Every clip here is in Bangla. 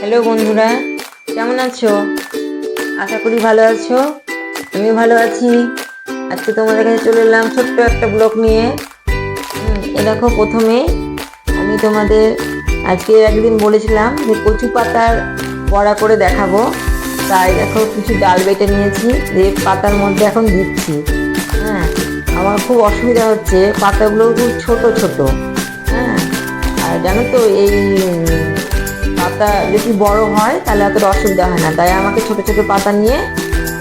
হ্যালো বন্ধুরা। কেমন আছো? আশা করি ভালো আছো। আমি ভালো আছি। আজকে তোমাদের কাছে চলে এলাম ছোট্ট একটা ব্লগ নিয়ে। এ দেখো প্রথমে আমি তোমাদের আজকে একদিন বলেছিলাম যে কচু পাতার বড়া করে দেখাবো। তাই দেখো কিছু ডাল বেটে নিয়েছি, দিয়ে পাতার মধ্যে এখন দিচ্ছি। হ্যাঁ আমার খুব অসুবিধা হচ্ছে, পাতাগুলো খুব ছোট ছোট। হ্যাঁ আর জানো তো এই পাতা যদি বড় হয়, তাহলে অতটা অসুবিধা হয় না। তাই আমাকে ছোট ছোট পাতা নিয়ে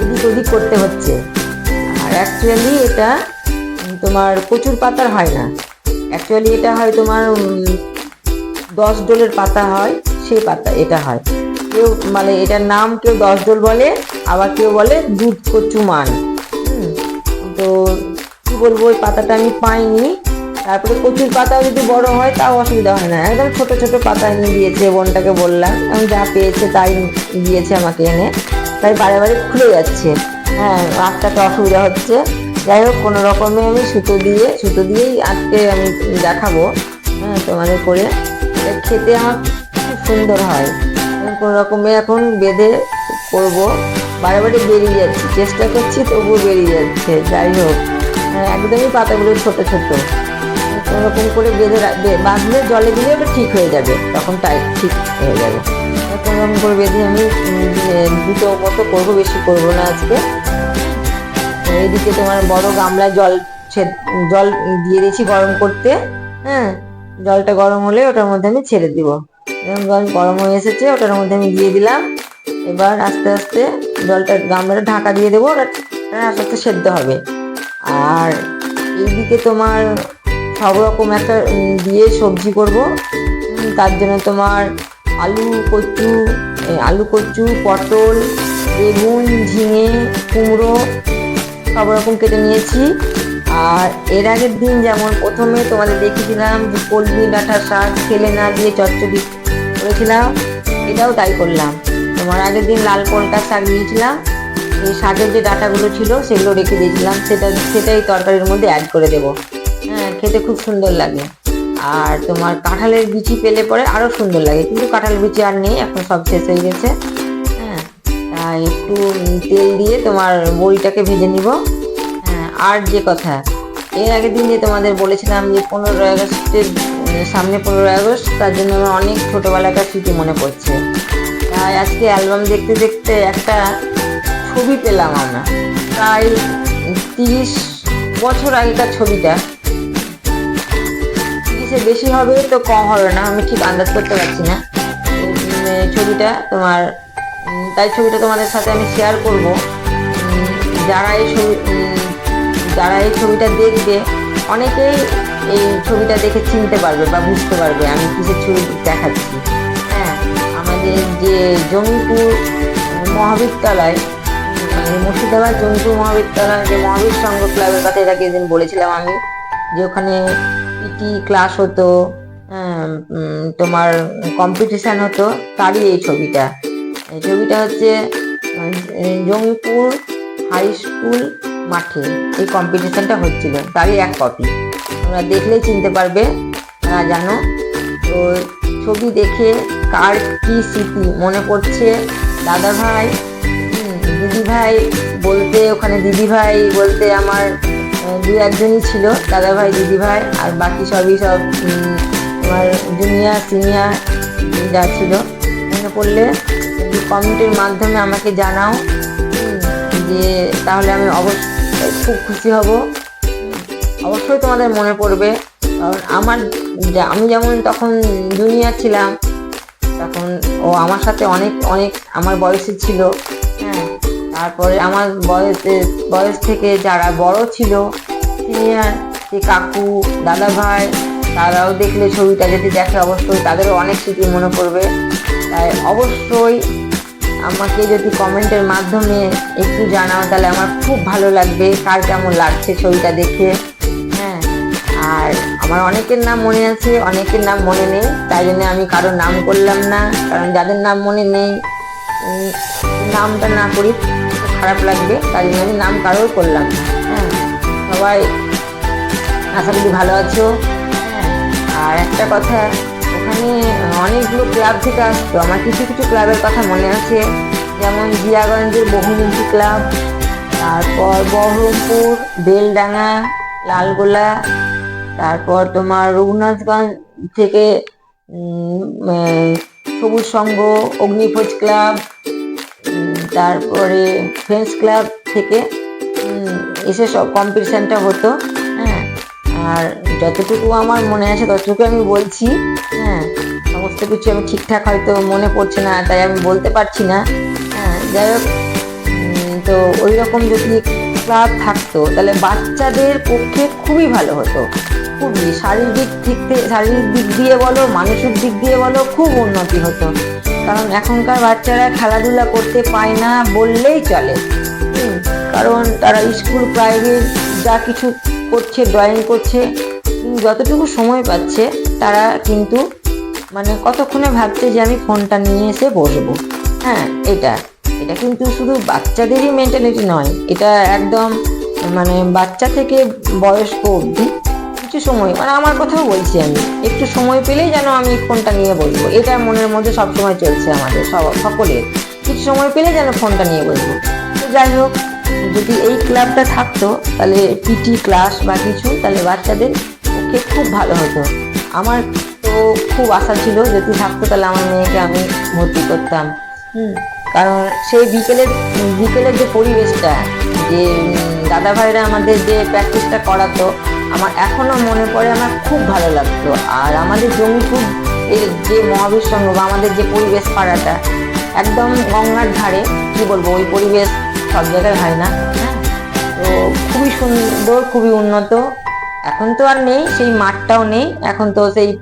এদিক ওদিক করতে হচ্ছে। আর অ্যাকচুয়ালি এটা তোমার প্রচুর পাতার হয় না। অ্যাকচুয়ালি এটা হয় তোমার দশ ডোলের পাতা হয়, সেই পাতা, এটা হয়। কেউ মানে এটার নাম কেউ দশ ডোল বলে, আবার কেউ বলে দুধ কচু মান। তো কি বলব, ওই পাতাটা আমি পাইনি। তারপরে কচুর পাতা যদি বড় হয় তাও অসুবিধা হয় না। একদম ছোট ছোট পাতা এনে দিয়েছে বোনটাকে বললাম। আমি যা পেয়েছে তাই দিয়েছে আমাকে এনে। তাই বারে বারে খুলে যাচ্ছে। হ্যাঁ আটকাতে অসুবিধা হচ্ছে। যাই হোক কোনো রকমে আমি সুতো দিয়ে সুতো দিয়েই আজকে আমি দেখাবো হ্যাঁ তোমাদের করে। খেতে আমার খুব সুন্দর হয়। কোনো রকমে এখন বেঁধে করব। বারে বারে বেরিয়ে যাচ্ছি। চেষ্টা করছি তবুও বেরিয়ে যাচ্ছে। যাই হোক হ্যাঁ, একদমই পাতাগুলো ছোট ছোট। ওরকম করে বেঁধে বাঁধলে জলে দিলে ওটা ঠিক হয়ে যাবে। তখন টাইট ঠিক হয়ে যাবে। এরকম করে বেঁধে আমি দুটো মতো করব, বেশি করব না আজকে। এইদিকে তোমার বড় গামলায় জল জল দিয়ে দিয়েছি গরম করতে হ্যাঁ? জলটা গরম হলে ওটার মধ্যে আমি ছেড়ে দিব। এরকম জল গরম হয়ে এসেছে, ওটার মধ্যে আমি দিয়ে দিলাম। এবার আস্তে আস্তে জলটা, গামলাটা ঢাকা দিয়ে দেবো ওটা আস্তে আস্তে সেদ্ধ হবে। আর এইদিকে তোমার সব রকম একটা দিয়ে সবজি করব। তার জন্য তোমার আলু, কচু আলু, কচু, পটল, বেগুন, ঝিঙে, কুমড়ো, সব রকম কেটে নিয়েছি। আর এর আগের দিন যেমন প্রথমে তোমাদের দেখিয়েছিলাম যে কলমি, ডাঁটা শাক ফেলে না দিয়ে চচ্চড়ি করেছিলাম, এটাও তাই করলাম। তোমার আগের দিন লাল পোলটা শাক দিয়েছিলাম এই শাকের যে ডাঁটাগুলো ছিল সেগুলো রেখে দিয়েছিলাম, সেটা, সেটাই তরকারির মধ্যে অ্যাড করে দেবো। খেতে খুব সুন্দর লাগে। আর তোমার কাঁঠালের বিচি পেলে পরে আরও সুন্দর লাগে। কিন্তু কাঁঠাল বিচি আর নেই, এখন সব শেষ হয়ে গেছে। হ্যাঁ তাই একটু তেল দিয়ে তোমার বড়িটাকে ভেজে নিব। হ্যাঁ আর যে কথা, এর আগের দিন যে তোমাদের বলেছিলাম যে পনেরোই আগস্টের সামনে পনেরোই আগস্ট, তার জন্য আমার অনেক ছোটোবেলাকার স্মৃতি মনে পড়ছে। তাই আজকে অ্যালবাম দেখতে দেখতে একটা ছবি পেলাম আমরা। প্রায় তিরিশ বছর আগেকার ছবিটা। তিরিশের বেশি হবে, তো কম হবে না। আমি ঠিক আন্দাজ করতে পারছি না। ছবিটা তোমার তাই ছবিটা তোমাদের সাথে আমি শেয়ার করব। যারা এই ছবি যারা এই ছবিটা দেখবে, অনেকেই এই ছবিটা দেখে চিনতে পারবে বা বুঝতে পারবে আমি কিসের ছবি দেখাচ্ছি। হ্যাঁ আমাদের যে জমিপুর মহাবিদ্যালয় মুর্শিদাবাদ জমিপুর মহাবিদ্যালয় যে মহাবীর সংঘ ক্লাবের কথা এটাকে আগে দিন বলেছিলাম আমি, যে ওখানে পিটি ক্লাস হতো হ্যাঁ, তোমার কম্পিটিশান হতো তারই এই ছবিটা। এই ছবিটা হচ্ছে জঙ্গিপুর হাই স্কুল মাঠে এই কম্পিটিশানটা হচ্ছিল তারই এক কপি তোমরা দেখলেই চিনতে পারবে তারা জানো? তো ছবি দেখে কার কি স্মৃতি মনে পড়ছে? দাদা ভাই দিদি ভাই বলতে ওখানে দিদি ভাই বলতে আমার দু একজনই ছিল দাদা ভাই দিদি ভাই আর বাকি সবই সব তোমার জুনিয়র সিনিয়র যা ছিল। মনে পড়লে কমেন্টের মাধ্যমে আমাকে জানাও যে তাহলে আমি অবশ্যই খুব খুশি হব। অবশ্যই তোমাদের মনে পড়বে, কারণ আমার আমি যেমন তখন জুনিয়র ছিলাম, তখন ও আমার সাথে অনেক অনেক আমার বয়সে ছিল। তারপরে আমার বয়সে বয়স থেকে যারা বড় ছিল সিনিয়র সে কাকু, দাদা ভাই, তারাও দেখলে ছবিটা যদি দেখে অবশ্যই তাদেরও অনেক স্মৃতি মনে পড়বে। তাই অবশ্যই আমাকে যদি কমেন্টের মাধ্যমে একটু জানাও, তাহলে আমার খুব ভালো লাগবে, কার কেমন লাগছে ছবিটা দেখে। হ্যাঁ আর আমার অনেকের নাম মনে আছে, অনেকের নাম মনে নেই, তাই জন্য আমি কারোর নাম করলাম না, কারণ যাদের নাম মনে নেই নামটা না করি। খারাপ লাগবে, তাই জন্য আমি নাম কারোর করলাম হ্যাঁ সবাই আশা করি ভালো আছো। হ্যাঁ আর একটা কথা ওখানে অনেকগুলো ক্লাব থেকে আসতো আমার কিছু কিছু ক্লাবের কথা মনে আছে, যেমন জিয়াগঞ্জের বহুমুখী ক্লাব, তারপর বহরমপুর, বেলডাঙ্গা, লালগোলা, তারপর তোমার রঘুনাথগঞ্জ থেকে সবুজ সংঘ অগ্নিভোজ ক্লাব তারপরে ফ্রেন্ডস ক্লাব থেকে এসে সব কম্পিটিশানটা হতো হ্যাঁ। আর যতটুকু আমার মনে আছে ততটুকু আমি বলছি হ্যাঁ। সমস্ত কিছু আমি ঠিকঠাক হয়তো মনে পড়ছে না, তাই আমি বলতে পারছি না হ্যাঁ। যাই হোক তো ওই রকম যদি ক্লাব থাকতো, তাহলে বাচ্চাদের পক্ষে খুবই ভালো হতো। খুবই শারীরিক দিক থেকে শারীরিক দিক দিয়ে বলো, মানসিক দিক দিয়ে বলো, খুব উন্নতি হতো। কারণ এখনকার বাচ্চারা খেলাধুলা করতে পায় না বললেই চলে। কারণ তারা স্কুল, প্রাইভেট যা কিছু করছে, ড্রয়িং করছে যতটুকু সময় পাচ্ছে, তারা কিন্তু মানে কতক্ষণে ভাবছে যে আমি ফোনটা নিয়ে এসে বসবো। হ্যাঁ এটা এটা কিন্তু শুধু বাচ্চাদেরই মেন্টালিটি নয়, এটা একদম মানে বাচ্চা থেকে বয়স্ক অবধি কিছু সময় মানে আমার কথাও বলছি আমি। একটু সময় পেলেই যেন আমি ফোনটা নিয়ে বলব। এটা মনের মধ্যে সবসময় চলছে আমাদের, সব, সকলের। কিছু সময় পেলে যেন ফোনটা নিয়ে বলব। তো যাই হোক, যদি এই ক্লাবটা থাকতো, তাহলে পিটি ক্লাস বা কিছু, তাহলে বাচ্চাদের পক্ষে খুব ভালো হতো। আমার তো খুব আশা ছিল যদি থাকতো, তাহলে আমার মেয়েকে আমি ভর্তি করতাম। হুম, কারণ সেই বিকেলের বিকেলের যে পরিবেশটা, যে দাদা ভাইরা আমাদের যে প্র্যাকটিসটা করাতো আমার এখনও মনে পড়ে, আমার খুব ভালো লাগতো। আর আমাদের জমিপুর এর যে মহাবীর সংঘ বা আমাদের যে পরিবেশ পাড়াটা, একদম গঙ্গার ধারে, কি বলব, ওই পরিবেশ সব জায়গায় হয় না হ্যাঁ? তো খুবই সুন্দর, খুবই উন্নত। এখন তো আর নেই, সেই মাঠটাও নেই, এখন তো সেই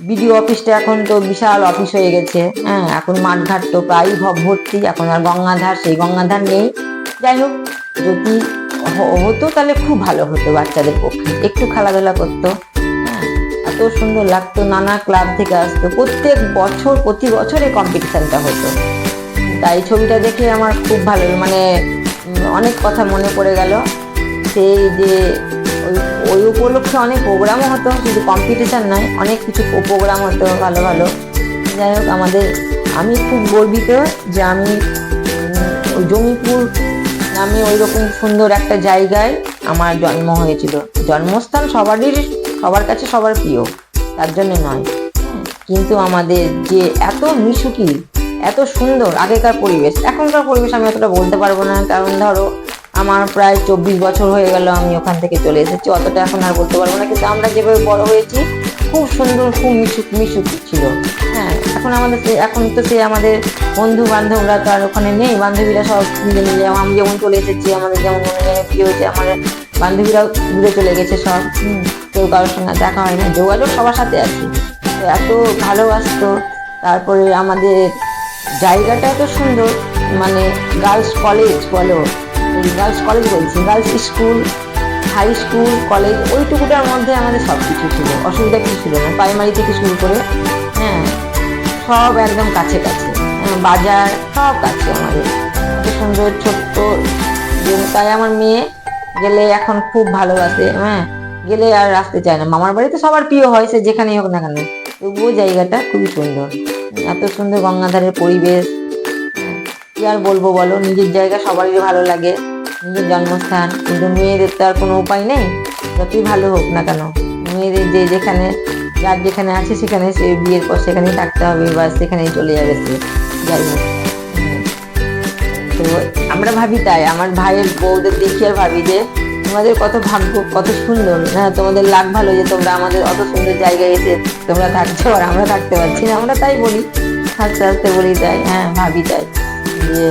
বিডিও অফিসটা এখন তো বিশাল অফিস হয়ে গেছে হ্যাঁ? এখন মাঠঘাট তো প্রায়ই ভ- ভর্তি, এখন আর গঙ্গাধার, সেই গঙ্গাধার নেই। যাই হোক, যদি হতো তাহলে খুব ভালো হতো বাচ্চাদের পক্ষে। একটু খেলাধুলা করতো। হ্যাঁ এত সুন্দর লাগতো, নানা ক্লাব থেকে আসতো। প্রত্যেক বছর, প্রতি বছরে কম্পিটিশানটা হতো। তাই ছবিটা দেখে আমার খুব ভালো মানে অনেক কথা মনে পড়ে গেল। সেই যে, ওই ওই উপলক্ষে অনেক প্রোগ্রামও হতো শুধু কম্পিটিশান নয়, অনেক কিছু প্রোগ্রাম হতো ভালো ভালো। যাই হোক, আমাদের, আমি খুব গর্বিত যে আমি জমিপুর নামে ওই রকম সুন্দর একটা জায়গায় আমার জন্ম হয়েছিল। জন্মস্থান সবারই, সবার কাছে সবার প্রিয়, তার জন্য নয়। কিন্তু আমাদের যে এত মিশুকি, এত সুন্দর আগেকার পরিবেশ, এখনকার পরিবেশ আমি অতটা বলতে পারব না, কারণ ধরো আমার প্রায় চব্বিশ বছর হয়ে গেল আমি ওখান থেকে চলে এসেছি, অতটা এখন আর বলতে পারব না। কিন্তু আমরা যেভাবে বড় হয়েছি খুব সুন্দর খুব মিশুক মিশুক ছিল। হ্যাঁ এখন আমাদের এখন তো সে আমাদের বন্ধু বান্ধবরা তো আর ওখানে নেই। বান্ধবীরা সব মিলে মিলে আমি যেমন চলে এসেছি আমাদের যেমন মনে কি হয়েছে আমার বান্ধবীরাও দূরে চলে গেছে সব। কেউ কারোর সঙ্গে দেখা হয় না যোগাযোগ সবার সাথে আছে। এত ভালোবাসতো। তারপরে আমাদের জায়গাটা এত সুন্দর। মানে গার্লস কলেজ বলো গার্লস কলেজ বলছি girls school high school college ওইটুকুটার মধ্যে আমাদের সব কিছু ছিল। অসুবিধা কিছু ছিল না। প্রাইমারি থেকে শুরু করে হ্যাঁ সব একদম কাছে কাছে হ্যাঁ, বাজার সব কাছে আমাদের। এত সুন্দর ছোট্ট তাই আমার মেয়ে গেলে এখন খুব ভালোবাসে। হ্যাঁ গেলে আর আসতে চায় না। মামার বাড়িতে সবার প্রিয় হয় সে যেখানেই হোক না কেন। তবুও জায়গাটা খুবই সুন্দর। এত সুন্দর গঙ্গাধারের পরিবেশ। হ্যাঁ, কি আর বলব বলো? নিজের জায়গা সবারই ভালো লাগে। নিজের জন্মস্থান, কিন্তু মেয়েদের তো আর কোনো উপায় নেই। যতই ভালো হোক না কেন, মেয়েদের যে যেখানে, যার যেখানে আছে সেখানে সে বিয়ের পর সেখানেই থাকতে হবে বা সেখানেই চলে যাবে সে। যাই হোক। তো আমরা ভাবি তাই, আমার ভাইয়ের বউদের দেখি আর ভাবি যে, তোমাদের কত ভাগ্য, কত সুন্দর। হ্যাঁ তোমাদের লাগ ভালো যে তোমরা আমাদের অত সুন্দর জায়গায় এসে তোমরা থাকছো আর আমরা থাকতে পারছি না। আমরা তাই বলি, আস্তে আস্তে বলি তাই হ্যাঁ ভাবি তাই। যে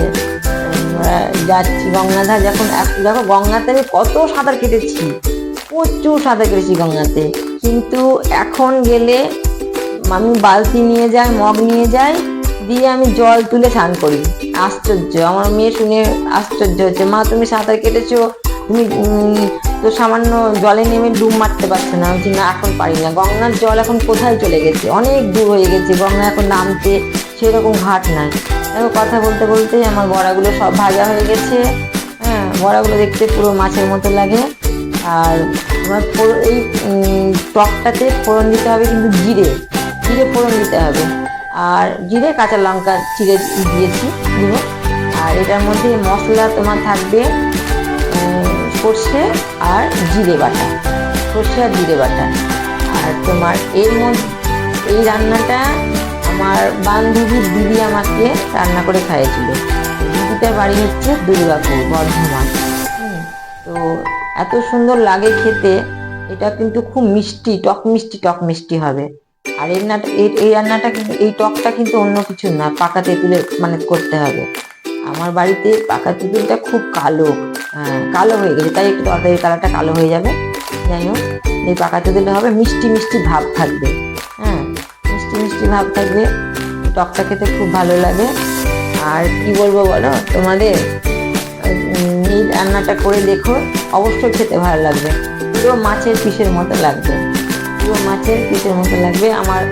যাচ্ছি গঙ্গাধার যখন দেখো গঙ্গাতে আমি কত সাঁতার কেটেছি, প্রচুর সাঁতার কেটেছি গঙ্গাতে। কিন্তু এখন গেলে আমি বালতি নিয়ে যাই, মগ নিয়ে যাই, দিয়ে আমি জল তুলে স্নান করি। আশ্চর্য, আমার মেয়ে শুনে আশ্চর্য হচ্ছে, মা, তুমি সাঁতার কেটেছো? তুমি তো সামান্য জলে নেমে ডুব মারতে পারছ না। আমি না, এখন পারি না গঙ্গার জল এখন কোথায় চলে গেছে? অনেক দূর হয়ে গেছে। গঙ্গা এখন নামতে সেরকম ঘাট নাই। দেখো, কথা বলতে বলতেই আমার বড়াগুলো সব ভাজা হয়ে গেছে। হ্যাঁ বড়াগুলো দেখতে পুরো মাছের মতো লাগে। আর ফোড়ন এই টকটাতে ফোড়ন দিতে হবে কিন্তু জিরে। জিরে ফোড়ন দিতে হবে। আর জিরে কাঁচা লঙ্কা চিড়ে দিয়েছি গুঁড়ো আর এটার মধ্যে মশলা তোমার থাকবে সর্ষে আর জিরে বাটা। সর্ষে আর জিরে বাটা। আর তোমার এর মধ্যে, এই রান্নাটা আমার বান্ধবীর দিদি আমাকে রান্না করে খাইয়েছিল। দিদিটার বাড়ি হচ্ছে দুর্গাপুর বর্ধমান। তো এত সুন্দর লাগে খেতে এটা কিন্তু খুব মিষ্টি টক মিষ্টি টক মিষ্টি হবে। আর এই রান্নাটা এই- রান্নাটা কিন্তু এই টকটা কিন্তু অন্য কিছু না পাকা তেঁতুলে মানে করতে হবে। আমার বাড়িতে পাকা তেঁতুলটা খুব কালো হ্যাঁ, কালো হয়ে গেছে তাই একটু তরকারি কালারটা কালো হয়ে যাবে। যাই হোক এই পাকা তেঁতুলটা হবে মিষ্টি মিষ্টি ভাব থাকবে। মিষ্টি ভাব থাকবে। টকটা খেতে খুব ভালো লাগে। আর কি বলব বলো? তোমাদের এই রান্নাটা করে দেখো। অবশ্যই খেতে ভালো লাগবে। পুরো মাছের পিসের মতো লাগবে। পুরো মাছের পিসের মতো লাগবে। আমার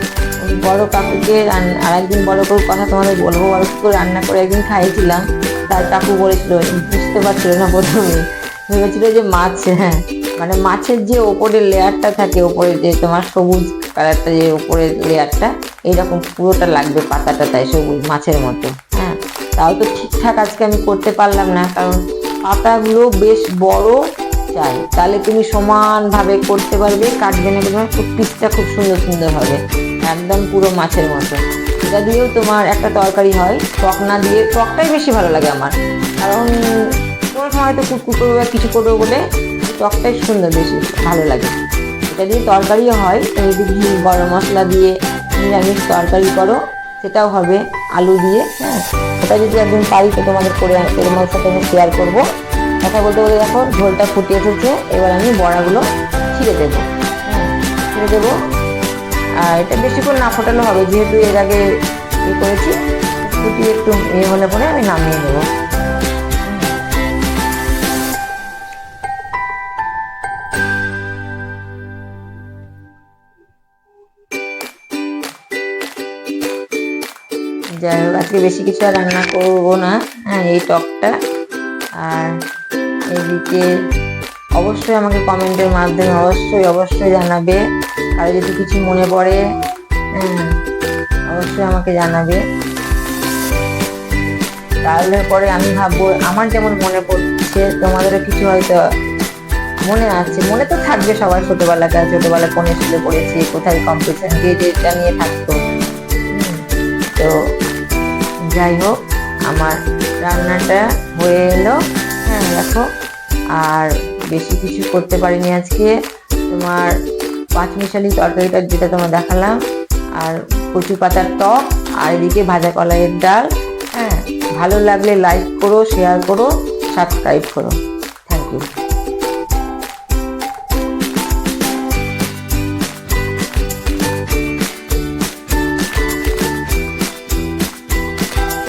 বড় কাকুকে রান- আর একদিন বড় কাকুর কথা তোমাদের বলব। বড় কাকু রান্না করে একদিন খাইয়েছিলাম। তার কাকু বলেছিল, বুঝতে পারছিল না প্রথমে? ভেবেছিল যে মাছ হ্যাঁ। মানে মাছের যে ওপরের লেয়ারটা থাকে, ওপরে যে তোমার সবুজ কালারটা যে ওপরের লেয়ারটা, এইরকম পুরোটা লাগবে পাতাটা তাই সবুজ মাছের মতো। হ্যাঁ তাও তো ঠিকঠাক আজকে আমি করতে পারলাম না, কারণ পাতাগুলো বেশ বড় চাই। তাহলে তুমি সমানভাবে করতে পারবে, কাটবে না তোমার খুব পিসটা খুব সুন্দর সুন্দর হবে, একদম পুরো মাছের মতো। এটা দিয়েও তোমার একটা তরকারি হয়, টক না দিয়ে, টকটাই বেশি ভালো লাগে আমার। কারণ কোনো সময় তো কুকুর করব বা কিছু করব বলে টকটাই সুন্দর, বেশি ভালো লাগে। এটা দিয়ে তরকারিও হয়, তুমি যদি ঘি, গরম মশলা দিয়ে নিরামিষ তরকারি করো, সেটাও হবে আলু দিয়ে হ্যাঁ? সেটা যদি একদিন পারি তো তোমাদের করে তোমার সাথে আমি শেয়ার করব। কথা বলতে বলতে দেখো, ঝোলটা ফুটে এসেছে, এবার আমি বড়াগুলো ছিঁড়ে দেবো। ছিঁড়ে দেবো। আর এটা বেশিক্ষণ না ফোটালে হবে, যেহেতু এর আগে ইয়ে করেছি, ফুটিয়ে একটু ইয়ে হলে পরে আমি নামিয়ে নেব। আজকে বেশি কিছু আর রান্না করব না। হ্যাঁ এই টকটা। আর এদিকে অবশ্যই আমাকে কমেন্টের মাধ্যমে অবশ্যই অবশ্যই জানাবে। কারও যদি কিছু মনে পড়ে হ্যাঁ অবশ্যই আমাকে জানাবে। তাহলে পরে আমি ভাববো, আমার যেমন মনে পড়ছে, তোমাদেরও কিছু হয়তো মনে আছে। মনে তো থাকবে সবার ছোটবেলাকার ছোটবেলায় কোন স্কুলে পড়েছি, কোথায় কম্পিটিশন যে যেটা নিয়ে থাকতো। তো যাই হোক, আমার রান্নাটা হয়ে এলো। হ্যাঁ দেখো, আর বেশি কিছু করতে পারিনি আজকে। তোমার পাঁচমিশালি তরকারিটা যেটা তোমার দেখালাম, আর কচু পাতার টক, আর এদিকে ভাজা কলাইয়ের ডাল। হ্যাঁ ভালো লাগলে লাইক করো শেয়ার করো সাবস্ক্রাইব করো। Thank you